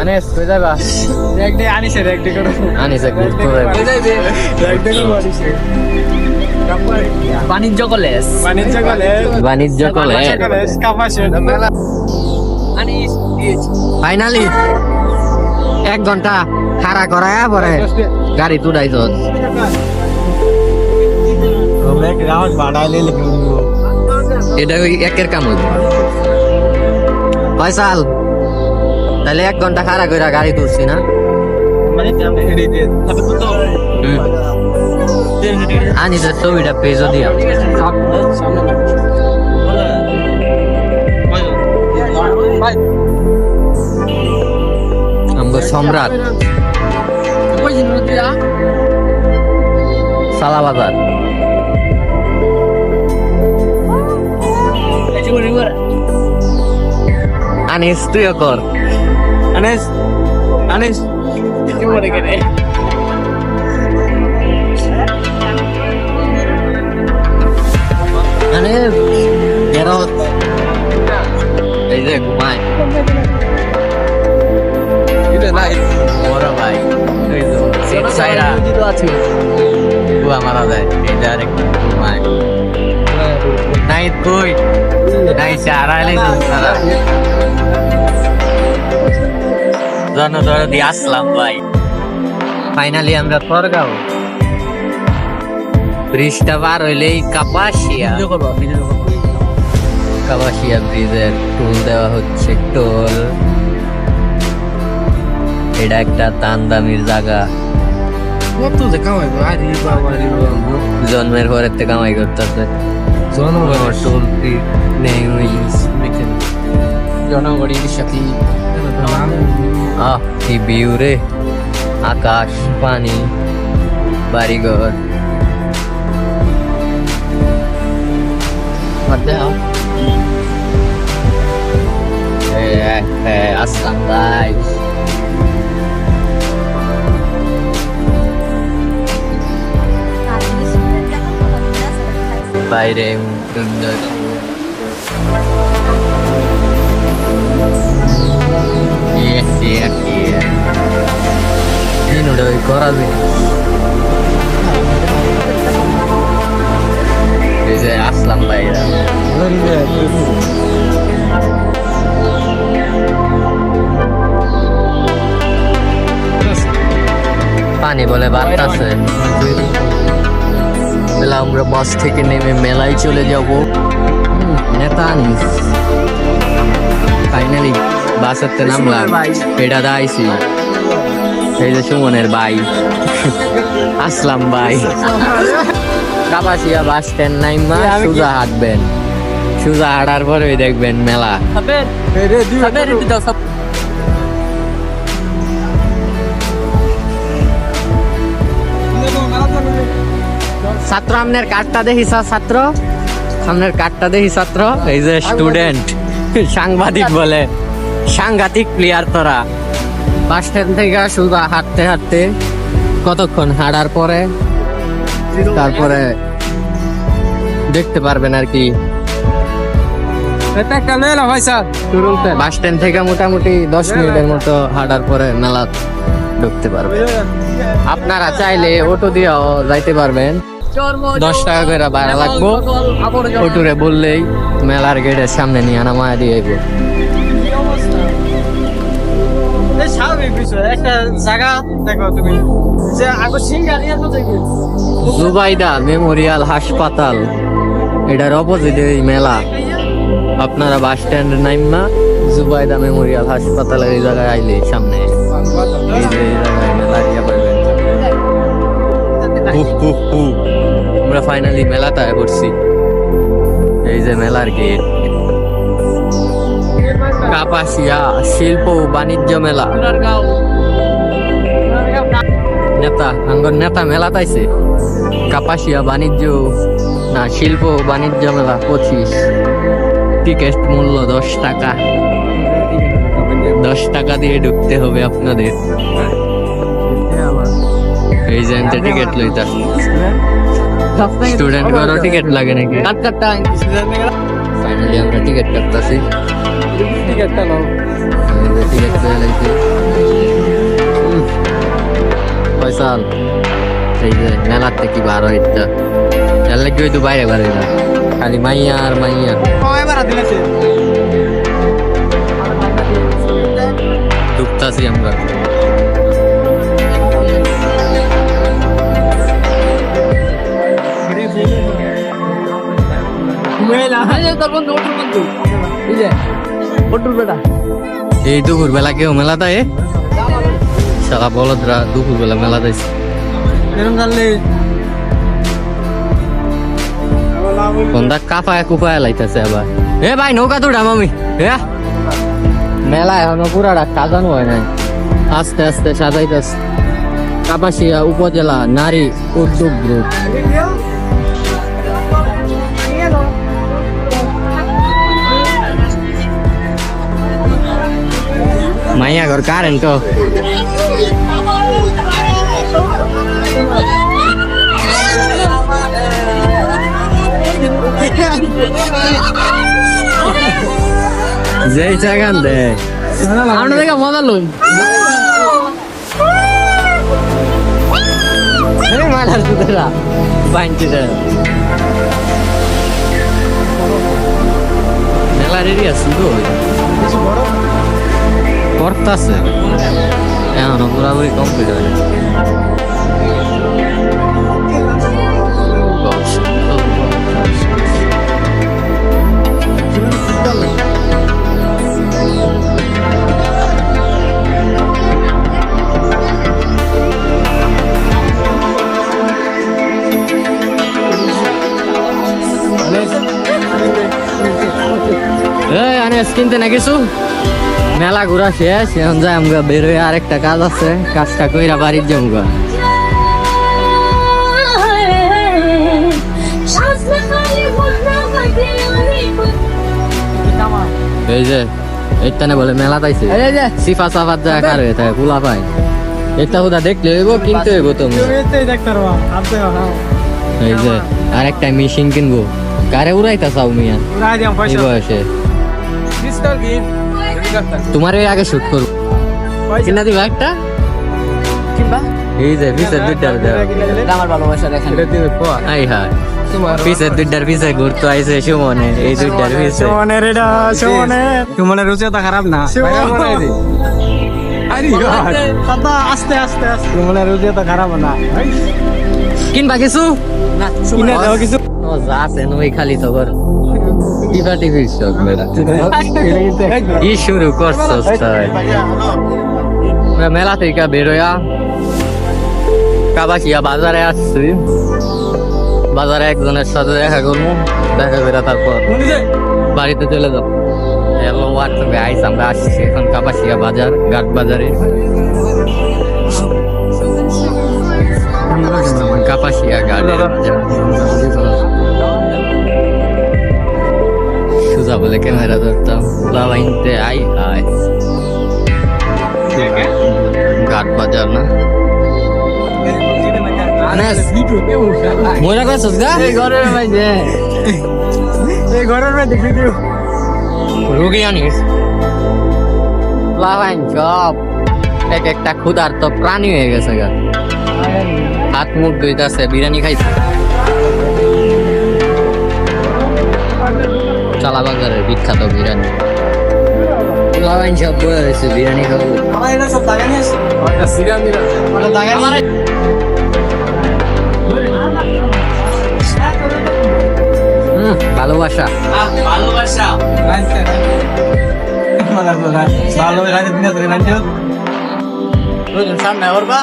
আনিস কই যাবা? একদে আনিছে একদে করো। আনিস এক ঘুরতে যাইবো একদে করো আনিছে বাণিজ্য কলেজ। বাণিজ্য কলেজ। বাণিজ্য কলেজ। কলেজ। আনিস ফাইনালি এক ঘণ্টা খাড়া করায় পরে গাড়ি তুড়াইছ এটা একের কাম হইব ফয়সাল তাহলে এক ঘণ্টা খাড়া করে গাড়ি তুলছি না? মানে তবে তো ছবিটা পেজও দিয়া। আমগো সম্রাট। সালাবাজার। আনিস তুইও কর। আনিস আনিস কি মনে করে মানে বেরো এই যে ঘুমায় এটা নাই বড় ভাই সিট সাইরা। বুয়া মারা যায় যে আরেক ঘুমায়। নাইট কই? নাই চারাইলে সারা জন ধরে দিয়ে আসলাম ভাই। ফাইনালি আমরা ব্রিজটা পার হইলেই কাপাসিয়া। কাপাসিয়া ব্রিজের টোল দেওয়া হচ্ছে টোল এটা একটা দান জায়গা। জন্মের পরের থেকে কামাই করতেছে। জনগণ টোল ফ্রি নেই জনগণের সাথে আহ কি ভিউ রে আকাশ পানি বাড়িঘর Eh, eh, আসলাম ভাই বাইরে সুন্দর Iya, iya. Ini udah koran nih. Bisa aslam পানি বলে বাড়তাছে তাহলে আমরা বাস থেকে নেমে মেলায় চলে যাব নেতা আনিস বাসাতে নামলাম। এটা দাইছি এই যে সুমনের ভাই। আসলাম ভাই। কাপাসিয়া বাস স্ট্যান্ড নাইমা সুজা হাঁটবেন সুজা হাঁটার পরে দেখবেন মেলা। ছাত্র আমনের কার্ডটা দেখি ছাত্র। সামনের কার্ডটা দেখি ছাত্র। এই যে স্টুডেন্ট সাংবাদিক বলে। সাংঘাতিক প্লেয়ার তোরা। বাস স্ট্যান্ড থেকে সুদা হাঁটতে হাঁটতে কতক্ষণ হাঁটার পরে? তারপরে দেখতে পারবেন আর কি। বাস স্ট্যান্ড থেকে মোটামুটি দশ মিনিটের মতো হাঁটার পরে মেলা ঢুকতে পারবেন আপনারা চাইলে অটো দিয়েও যাইতে পারবেন। দশ টাকা করে ভাড়া লাগবো। অটোরে বললেই মেলার গেটের সামনে নিয়ে আনা মায়া দিয়ে। বিষয়, একটা জায়গা দেখো তুমি, যে তো জুবাইদা মেমোরিয়াল হাসপাতাল, এটার অপোজিটে এই মেলা। আপনারা bus stand Naima, Zubaida memorial হাসপাতালের এই জায়গায় আইলে সামনে। এই যে। আমরা ফাইনালি মেলাটায় পড়ছি। এই যে মেলার গেট কাপাসিয়া শিল্প ও বাণিজ্য মেলা। নেতা আঙ্গর নেতা মেলা তাইছে কাপাসিয়া বাণিজ্য না শিল্প ও বাণিজ্য মেলা পঁচিশ। টিকিট মূল্য দশ টাকা। দশ টাকা দিয়ে ঢুকতে হবে আপনাদের। এই যে টিকিট লইতা। স্টুডেন্ট করো টিকিট লাগে নাকি? ফাইনালি আমরা টিকিট কাটতাছি। টিকিটটা নাও। টিকিট চাই লাগছে ফয়সাল সেই যে মেলার থেকে খালি মাইয়া আর মাইয়া। ডুবতাছি আমরা। মেলা হ্যাঁ বন্ধু বুঝলে বেটা এই দুপুর বেলা কেউ মেলা দেয়? সারা বলদরা দুপুর বেলা মেলা দেয়। এরকম জানলে কোনটা কাপায় কুপায় লাইতেছে আবার। এ ভাই নৌকা এ? মেলা এখনও পুরাটা সাজানো হয় নাই। আস্তে আস্তে সাজাইতেছে। কাপাসিয়া উপজেলা নারী উদ্যোগ গ্রুপ। মাইয়া ঘর কারেন্ট যেই চাগান দে। আমরা দেখে মজা লই। মালার সুতরা বাইনটি দে মেলা রেডি আছে তো? করতাছে। এখনও পুরাপুরি কমপ্লিট হয় এই আনেস কিনতে না কিছু? মেলা ঘোরা শেষ এখন যাই আমরা বের হয়ে আরেকটা কাজ আছে কাজটা কইরা বাড়ির জমগা এই যে এইখানে বলে মেলা যে সিফা সাফাত যা কার হয়ে থাকে কুলা পাই এটা হুদা দেখলে হইব কিনতে হইব তুমি এই যে আরেকটা মেশিন কিনবো। কারে উড়াইতা চাও মিয়া বয়সে। তোমার এই আগে শুট করব। কিনা দিবা একটা? কিংবা এই যে পিসের দুইটার দেওয়া আমার ভালোবাসা দেখেন। আই হায়। পিসের দুইটার পিছে ঘুরতে আইছে সুমনে এই দুইটার পিছে। সুমনের এটা সুমনের। সুমনের রুচিটা খারাপ না। দাদা আস্তে আস্তে আস্তে সুমনের রুচিটা খারাপ না। কিনবা কিছু? না কিনে দাও কিছু। ও যা আছে নই খালি তো কর শখ মেরা কি শুরু করছস তাই আমরা মেলা থেকে বেরোয়া কাবাসিয়া বাজারে আসছি বাজারে একজনের সাথে দেখা করব দেখা করে তারপর বাড়িতে চলে যাব হ্যালো হোয়াটসঅ্যাপে আইস আমরা আসছি এখন কাপাসিয়া বাজার ঘাট বাজারে কাপাসিয়া ঘাটের সুজা বলে ক্যামেরা ধরতাম। লাইনতে আই আই ঘাট বাজার না? মজা করছিস গা? এই ঘরের মাঝে এই ঘরের মধ্যে ভিডিও রুগী আনিস। লাগাইন সব। এক একটা ক্ষুধার তো প্রাণী হয়ে গেছে গা। হাত মুখ ধুইতাছে বিরিয়ানি খাইছে চালা বাজারের বিখ্যাত বিরিয়ানি। লাগাইন সব বয়ে রয়েছে বিরিয়ানি খাব। আমার এটা সব দাগানি আছে। ওটা দাগানি ভালোবাসা। ভালোবাসা। ভালো রাজনীতি সামনে ওর বা।